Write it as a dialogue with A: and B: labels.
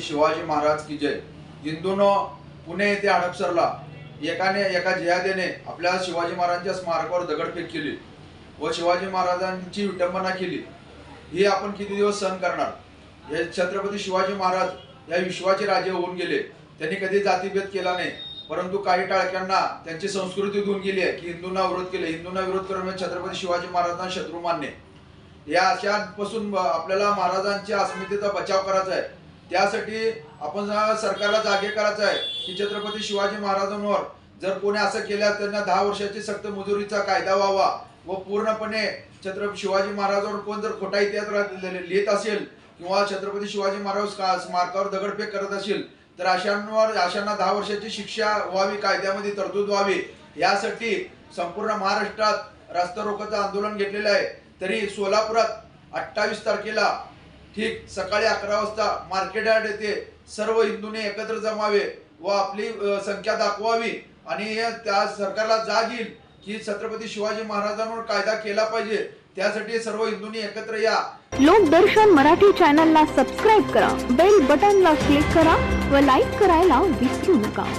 A: शिवाजी महाराज की जय. हिंदूनं पुणे येथे हडपसरला एकाने एका जिहाद्याने आपल्या शिवाजी महाराजांच्या स्मारकावर दगडफेक केली व शिवाजी महाराजांची विटंबना केली. ही आपण किती दिवस सहन करणार? हे छत्रपती शिवाजी महाराज या विश्वाचे राजे होऊन गेले. त्यांनी कधी जातीभेद केला नाही. परंतु काही टाळक्यांना त्यांची संस्कृती धुवून गेली आहे की हिंदूंना विरोध केले. हिंदूंना विरोध करून छत्रपती शिवाजी महाराजांना शत्रू मानणे. या अशापासून आपल्याला महाराजांच्या अस्मितेचा बचाव करायचा आहे. त्यासाठी आपण सरकारला जागे करायचं आहे की छत्रपती शिवाजी महाराजांवर जर कोणी असं केलं त्यांना दहा वर्षाची सक्त मजुरीचा कायदा व्हावा व पूर्णपणे छत्रपती शिवाजी महाराजांवर कोण जर खोटा इतिहास लिहित असेल किंवा छत्रपती शिवाजी महाराज स्मारकावर दगडफेक करत असेल तर अशांवर अशांना दहा वर्षाची शिक्षा व्हावी कायद्यामध्ये तरतूद व्हावी यासाठी संपूर्ण महाराष्ट्रात रास्ता रोकाचं आंदोलन घेतलेलं आहे. तरी सोलापुरात अठ्ठावीस तारखेला ठीक सकाळी अकरा वाजता मार्केट यार्ड येथे सर्व हिंदूने एकत्र जमावे व आपली संख्या दाखवावी. आणि त्या सरकारला जाग येईल की छत्रपती शिवाजी महाराजांवर कायदा केला पाहिजे. त्यासाठी सर्व हिंदूंनी एकत्र या.
B: लोकदर्शन मराठी चॅनलला सबस्क्राईब करा. बेल बटनला क्लिक करा व लाईक करायला विसरू नका.